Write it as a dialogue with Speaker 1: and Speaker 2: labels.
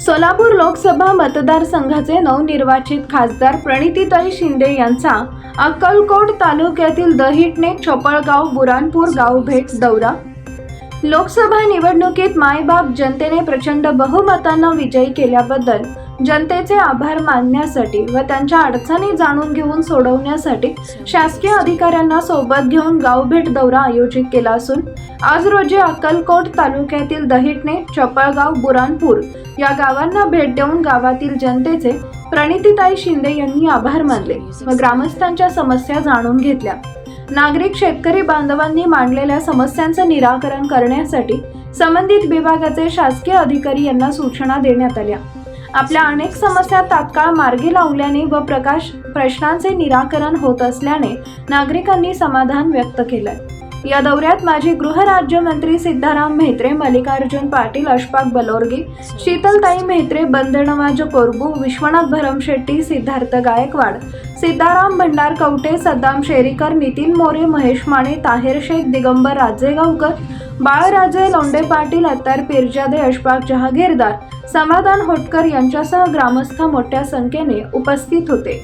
Speaker 1: सोलापूर लोकसभा मतदारसंघाचे नवनिर्वाचित खासदार प्रणितीताई शिंदे यांचा अक्कलकोट तालुक्यातील दहिटणे चपळगाव बुरानपूर गाव भेट दौरा. लोकसभा निवडणुकीत मायबाप जनतेने प्रचंड बहुमतानं विजयी केल्याबद्दल जनतेचे आभार मानण्यासाठी व त्यांच्या अडचणी जाणून घेऊन सोडवण्यासाठी शासकीय अधिकाऱ्यांना सोबत घेऊन गावभेट दौरा आयोजित केला असून आज रोजी अक्कलकोट तालुक्यातील दहिटणे चपळगाव बुरानपूर या गावांना भेट देऊन गावातील जनतेचे प्रणितीताई शिंदे यांनी आभार मानले व ग्रामस्थांच्या समस्या जाणून घेतल्या. नागरिक शेतकरी बांधवांनी मांडलेल्या समस्यांचं निराकरण करण्यासाठी संबंधित विभागाचे शासकीय अधिकारी यांना सूचना देण्यात आल्या. आपल्या अनेक समस्या तात्काळ मार्गी लावल्याने व प्रकाश प्रश्नांचे निराकरण होत असल्याने नागरिकांनी समाधान व्यक्त केलंय. या दौऱ्यात माजी गृहराज्यमंत्री सिद्धाराम म्हेत्रे मल्लिकार्जुन पाटील अशफाक बलोर्गे शीतलताई म्हेत्रे बंदनवाज कोरबू विश्वनाथ भरमशेट्टी सिद्धार्थ गायकवाड सिद्धाराम भंडार कवटे सद्दाम शेरीकर नितीन मोरे महेश माने ताहेर शेख दिगंबर राजेगावकर बाळराजे लोंडे पाटील अत्तार पिरजादे अशफाक जहागीरदार समाधान होटकर यांच्यासह ग्रामस्थ मोठ्या संख्येने उपस्थित होते.